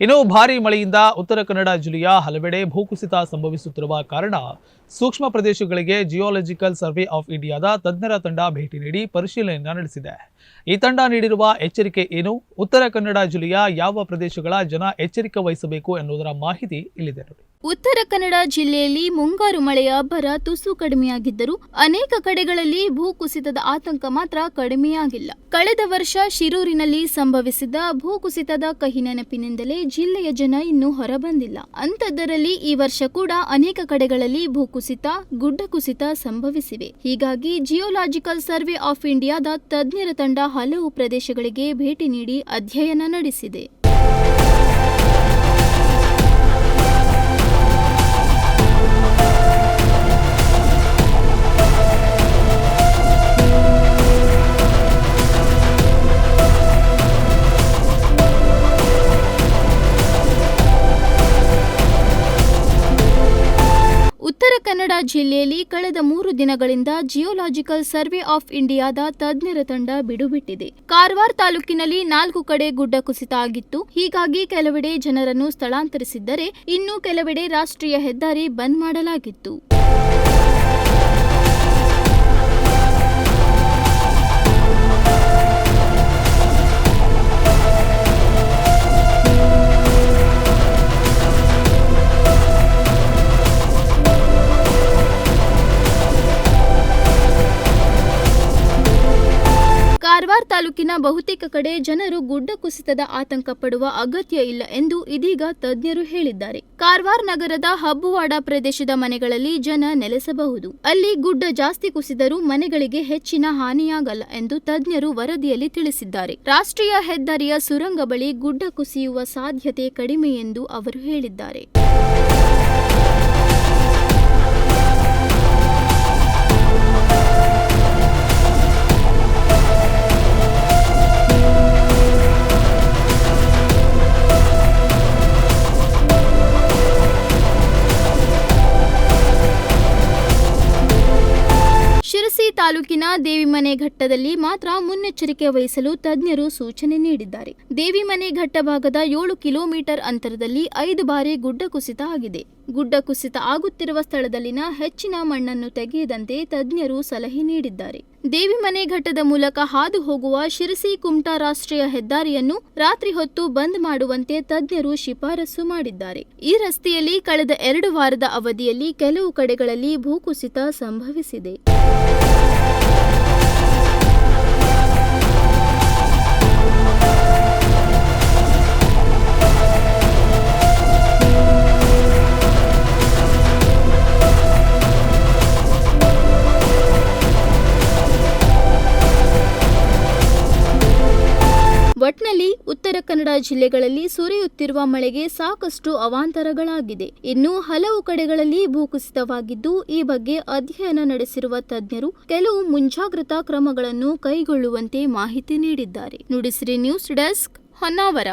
ಇನ್ನು ಭಾರಿ ಮಳೆಯಿಂದ ಉತ್ತರ ಕನ್ನಡ ಜಿಲ್ಲೆಯ ಹಲವೆಡೆ ಭೂಕುಸಿತ ಸಂಭವಿಸುತ್ತಿರುವ ಕಾರಣ ಸೂಕ್ಷ್ಮ ಪ್ರದೇಶಗಳಿಗೆ ಜಿಯೋಲಜಿಕಲ್ ಸರ್ವೆ ಆಫ್ ಇಂಡಿಯಾದ ತಜ್ಞರ ತಂಡ ಭೇಟಿ ನೀಡಿ ಪರಿಶೀಲನೆ ನಡೆಸಿದೆ. ಈ ತಂಡ ನೀಡಿರುವ ಎಚ್ಚರಿಕೆ ಏನು? ಉತ್ತರ ಕನ್ನಡ ಜಿಲ್ಲೆಯ ಯಾವ ಪ್ರದೇಶಗಳ ಜನ ಎಚ್ಚರಿಕೆ ವಹಿಸಬೇಕು ಎನ್ನುವುದರ ಮಾಹಿತಿ ಇಲ್ಲಿದೆ ಉತ್ತರ ಕನ್ನಡ ಜಿಲ್ಲೆಯಲ್ಲಿ ಮುಂಗಾರು ಮಳೆಯ ಅಬ್ಬರ ತುಸು ಕಡಿಮೆಯಾಗಿದ್ದರೂ ಅನೇಕ ಕಡೆಗಳಲ್ಲಿ ಭೂಕುಸಿತದ ಆತಂಕ ಮಾತ್ರ ಕಡಿಮೆಯಾಗಿಲ್ಲ. ಕಳೆದ ವರ್ಷ ಶಿರೂರಿನಲ್ಲಿ ಸಂಭವಿಸಿದ ಭೂಕುಸಿತದ ಕಹಿ ನೆನಪಿನಿಂದಲೇ ಜಿಲ್ಲೆಯ ಜನ ಇನ್ನೂ ಹೊರಬಂದಿಲ್ಲ. ಅಂಥದ್ದರಲ್ಲಿ ಈ ವರ್ಷ ಕೂಡ ಅನೇಕ ಕಡೆಗಳಲ್ಲಿ ಭೂಕುಸಿತ ಗುಡ್ಡ ಕುಸಿತ ಸಂಭವಿಸಿವೆ. ಹೀಗಾಗಿ ಜಿಯೋಲಾಜಿಕಲ್ ಸರ್ವೆ ಆಫ್ ಇಂಡಿಯಾದ ತಜ್ಞರ ತಂಡ ಹಲವು ಪ್ರದೇಶಗಳಿಗೆ ಭೇಟಿ ನೀಡಿ ಅಧ್ಯಯನ ನಡೆಸಿದೆ. ಕನ್ನಡ ಜಿಲ್ಲೆಯಲ್ಲಿ ಕಳೆದ ಮೂರು ದಿನಗಳಿಂದ ಜಿಯೋಲಾಜಿಕಲ್ ಸರ್ವೆ ಆಫ್ ಇಂಡಿಯಾದ ತಜ್ಞರ ತಂಡ ಬಿಡುಬಿಟ್ಟಿದೆ. ಕಾರವಾರ ತಾಲೂಕಿನಲ್ಲಿ ನಾಲ್ಕು ಕಡೆ ಗುಡ್ಡ ಕುಸಿತ ಆಗಿತ್ತು. ಹೀಗಾಗಿ ಕೆಲವೆಡೆ ಜನರನ್ನು ಸ್ಥಳಾಂತರಿಸಿದ್ದರೆ ಇನ್ನು ಕೆಲವೆಡೆ ರಾಷ್ಟ್ರೀಯ ಹೆದ್ದಾರಿ ಬಂದ್ ಮಾಡಲಾಗಿತ್ತು. ಕಾರವಾರ ತಾಲೂಕಿನ ಬಹುತೇಕ ಕಡೆ ಜನರು ಗುಡ್ಡ ಕುಸಿತದ ಆತಂಕ ಪಡುವ ಅಗತ್ಯ ಇಲ್ಲ ಎಂದು ಇದೀಗ ತಜ್ಞರು ಹೇಳಿದ್ದಾರೆ. ಕಾರವಾರ ನಗರದ ಹಬ್ಬುವಾಡ ಪ್ರದೇಶದ ಮನೆಗಳಲ್ಲಿ ಜನ ನೆಲೆಸಬಹುದು. ಅಲ್ಲಿ ಗುಡ್ಡ ಜಾಸ್ತಿ ಕುಸಿದರೂ ಮನೆಗಳಿಗೆ ಹೆಚ್ಚಿನ ಹಾನಿಯಾಗಲ್ಲ ಎಂದು ತಜ್ಞರು ವರದಿಯಲ್ಲಿ ತಿಳಿಸಿದ್ದಾರೆ. ರಾಷ್ಟ್ರೀಯ ಹೆದ್ದಾರಿಯ ಸುರಂಗ ಬಳಿ ಗುಡ್ಡ ಕುಸಿಯುವ ಸಾಧ್ಯತೆ ಕಡಿಮೆ ಎಂದು ಅವರು ಹೇಳಿದ್ದಾರೆ. ತಾಲೂಕಿನ ದೇವಿಮನೆ ಘಟ್ಟದಲ್ಲಿ ಮಾತ್ರ ಮುನ್ನೆಚ್ಚರಿಕೆ ವಹಿಸಲು ತಜ್ಞರು ಸೂಚನೆ ನೀಡಿದ್ದಾರೆ. ದೇವಿಮನೆ ಘಟ್ಟ ಭಾಗದ ಏಳು ಕಿಲೋಮೀಟರ್ ಅಂತರದಲ್ಲಿ ಐದು ಬಾರಿ ಗುಡ್ಡ ಕುಸಿತ ಆಗಿದೆ. ಗುಡ್ಡ ಕುಸಿತ ಆಗುತ್ತಿರುವ ಸ್ಥಳದಲ್ಲಿನ ಹೆಚ್ಚಿನ ಮಣ್ಣನ್ನು ತೆಗೆಯದಂತೆ ತಜ್ಞರು ಸಲಹೆ ನೀಡಿದ್ದಾರೆ. ದೇವಿಮನೆ ಘಟ್ಟದ ಮೂಲಕ ಹಾದು ಹೋಗುವ ಶಿರಸಿ ಕುಮಟಾ ರಾಷ್ಟ್ರೀಯ ಹೆದ್ದಾರಿಯನ್ನು ರಾತ್ರಿ ಹೊತ್ತು ಬಂದ್ ಮಾಡುವಂತೆ ತಜ್ಞರು ಶಿಫಾರಸು ಮಾಡಿದ್ದಾರೆ. ಈ ರಸ್ತೆಯಲ್ಲಿ ಕಳೆದ ಎರಡು ವಾರದ ಅವಧಿಯಲ್ಲಿ ಕೆಲವು ಕಡೆಗಳಲ್ಲಿ ಭೂಕುಸಿತ ಸಂಭವಿಸಿದೆ. ಉತ್ತರ ಕನ್ನಡ ಜಿಲ್ಲೆಗಳಲ್ಲಿ ಸುರಿಯುತ್ತಿರುವ ಮಳೆಗೆ ಸಾಕಷ್ಟು ಅವಾಂತರಗಳಾಗಿದೆ. ಇನ್ನು ಹಲವು ಕಡೆಗಳಲ್ಲಿ ಭೂಕುಸಿತವಾಗಿದ್ದು, ಈ ಬಗ್ಗೆ ಅಧ್ಯಯನ ನಡೆಸಿರುವ ತಜ್ಞರು ಕೆಲವು ಮುಂಜಾಗ್ರತಾ ಕ್ರಮಗಳನ್ನು ಕೈಗೊಳ್ಳುವಂತೆ ಮಾಹಿತಿ ನೀಡಿದ್ದಾರೆ. Nudisiri news desk Honnavar.